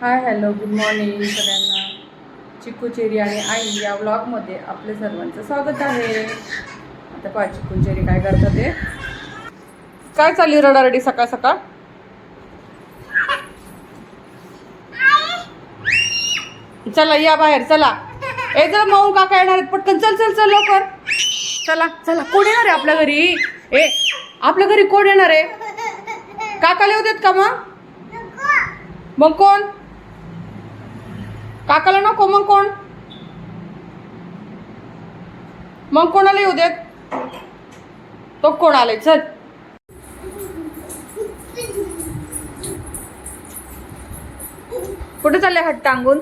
Hi hello good morning सगळ्यांना. चिकू आणि आई या व्लॉगमध्ये आपले सर्वांचं स्वागत आहे. आता पहा चिकू काय करतात ते. काय चालली रडारडी सकाळ सकाळ? चला या बाहेर चला. ए जर माऊ काका येणार आहेत. पटकन चल चल चल लवकर. चला चला. कोण येणार आहे आपल्या घरी? ए आपल्या घरी कोण येणार आहे? काका येऊ देत का मग? मग कोण? काकाला नको मग कोण? मग कोणाला येऊ देत? तो कोण आलाय? चल. कुठे चालले हट्ट टांगून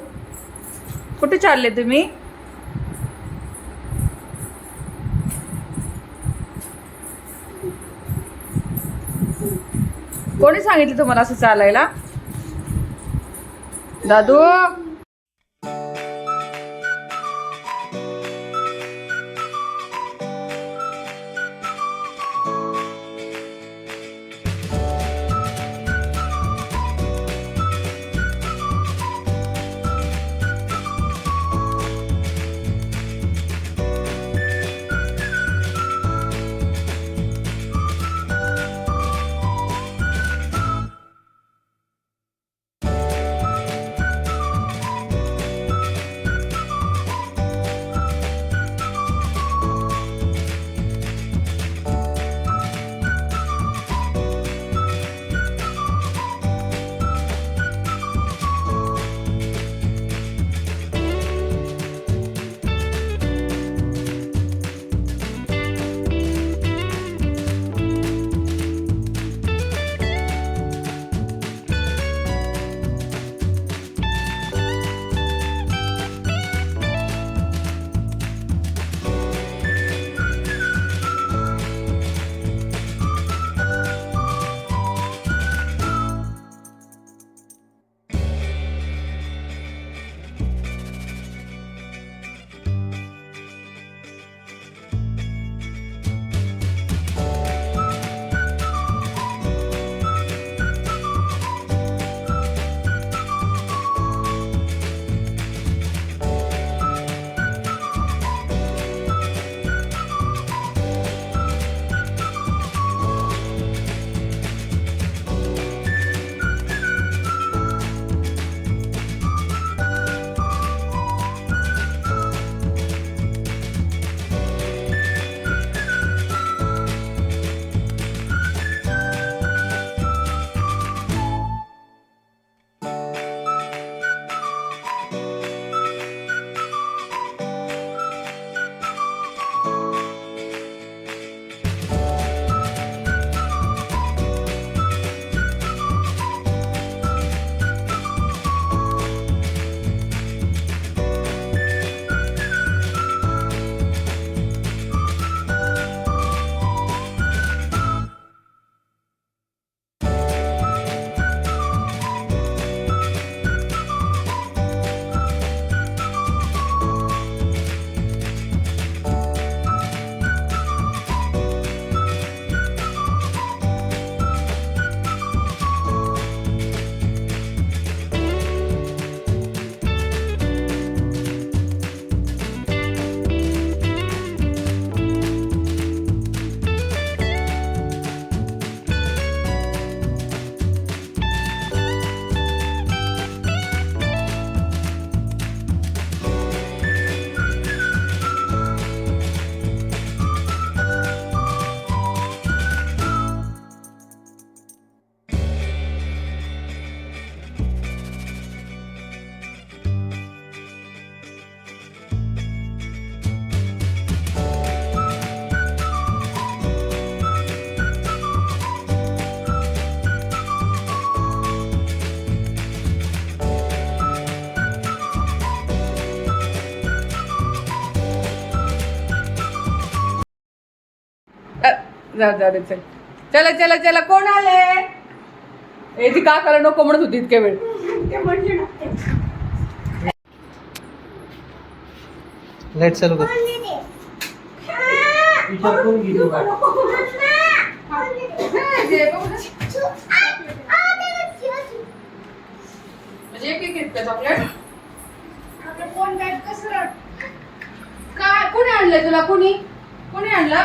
कुठे चालले तुम्ही? कोणी सांगितलं तुम्हाला असं चालायला? दादू? जाऊ जाऊ दे चल. चला चला चला कोण आले? ए ती काकाला नको म्हणत होती इतक्या वेळ. लाइट चालू कर. आहेत का चॉकलेट? काय? कोणी आणलंय तुला? कोणी? कोणी आणलं?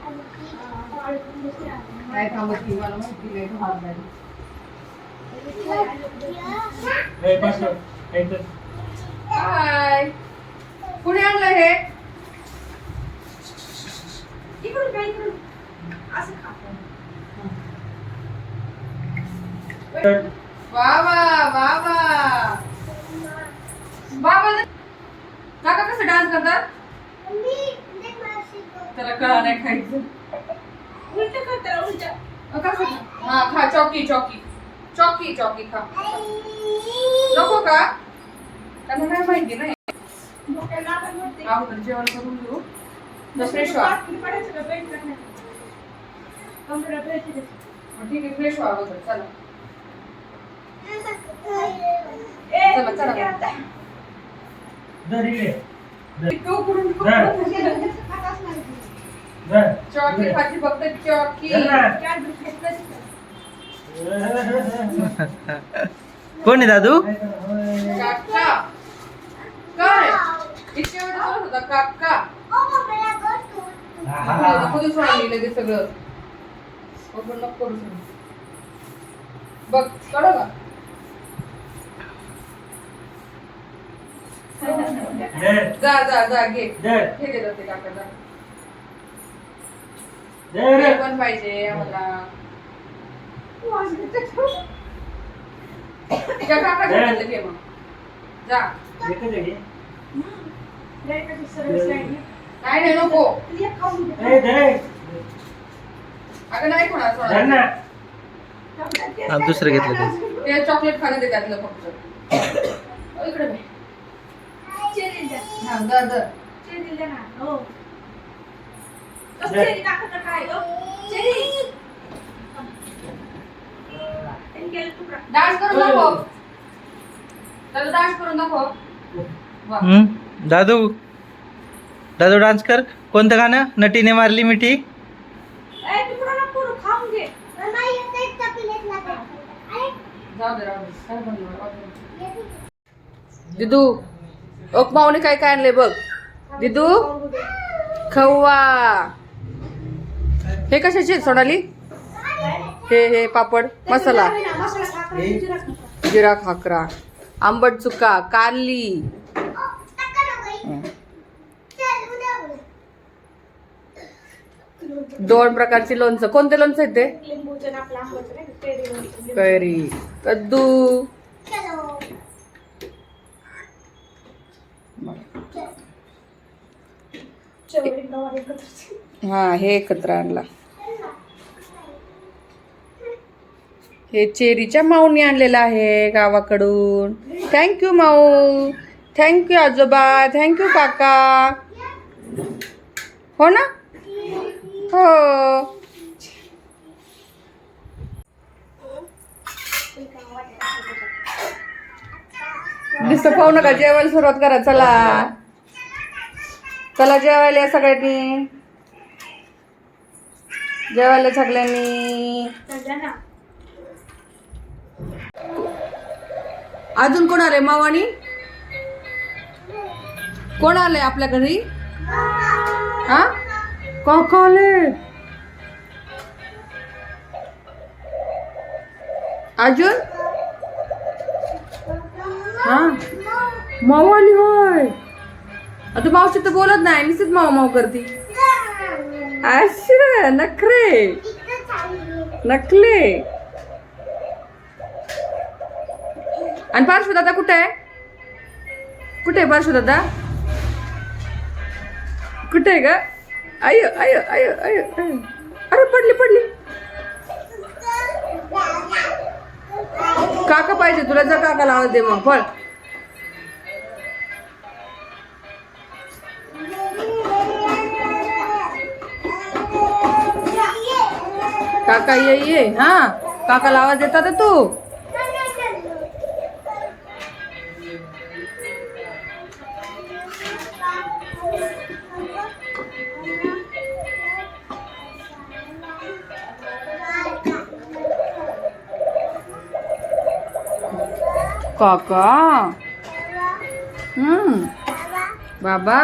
काय थांबत ती मला माहिती नाही तू हात झाली. हाय. कुणी आणलं हे? इकडून काय इकडून? असं बाबा काका कसं डान्स करतात? त्याला कळा नाही खायचं कसं हा खा चौकी चौकी. चौकी चौकी खा. नको का त्यांना नाही माहिती नाही. अगोदर जेवण करून घेऊ. तर फ्रेश व्हा ठीक आहे फ्रेश व्हा अगोदर. चला. चला चला. तो करून चौकी फक्त चौकी कोण आहे दादू? काका. काय? इतक्या वेळ बोलत होता काका. कधी सोडली लगेच सगळं? नको करू. बघ कळलं का? जा जा जा घे. घे दे ते काका जा. हे पण पाहिजे आम्हाला. घे मग जा नाही नाही नको. अगं नाही कोणा सोडा हा दुसरं घेतलं ते ते चॉकलेट खाणं दे त्यातलं फक्त. ओ, इकडे बघ. हा, दर दर डान्स करून दाखव. त्याला डान्स करून दाखव. वा. हम्म? दादू? दादू डान्स कर. कोणतं गाणं? नटीने मारली मिठी. दिदू ओक माऊने काय काय आणले बघ? दिदू? खवा हे कशाचे सोनाली? हे हे पापड मसाला. जिरा खाकरा. आंबट चुका कारली. दोन प्रकारचे लोणचं. कोणते लोणचं आहेत ते? कैरी. कद्दू. हा हे एकत्र आणला. हे चेरीच्या माऊनी आणलेलं आहे गावाकडून. थँक्यू माऊ. थँक्यू आजोबा. थँक्यू काका. हो ना? हो. नुसतं पाहू नका जेवायला सुरुवात करा. चला. चला जेवायला या सगळ्यांनी. जेवायला सगळ्यांनी. अजून कोण आले मावानी? कोण आले आपल्या घरी? हा? काका आले अजून? हा? माऊ आली होय. आता मावशी तर बोलत नाही नुसतीच माऊ माऊ करते. अच्छा नखरे. नखले. आणि पार्श्वदादा कुठे आहे? कुठे आहे पार्श्वदादा? कुठे आहे का आय आय आय आय अरे पडली पडली. काका पाहिजे तुला जर काका आवाज दे मग फळ काका ये ये. हां काकाला आवाज देतात तू. काका हम्म बाबा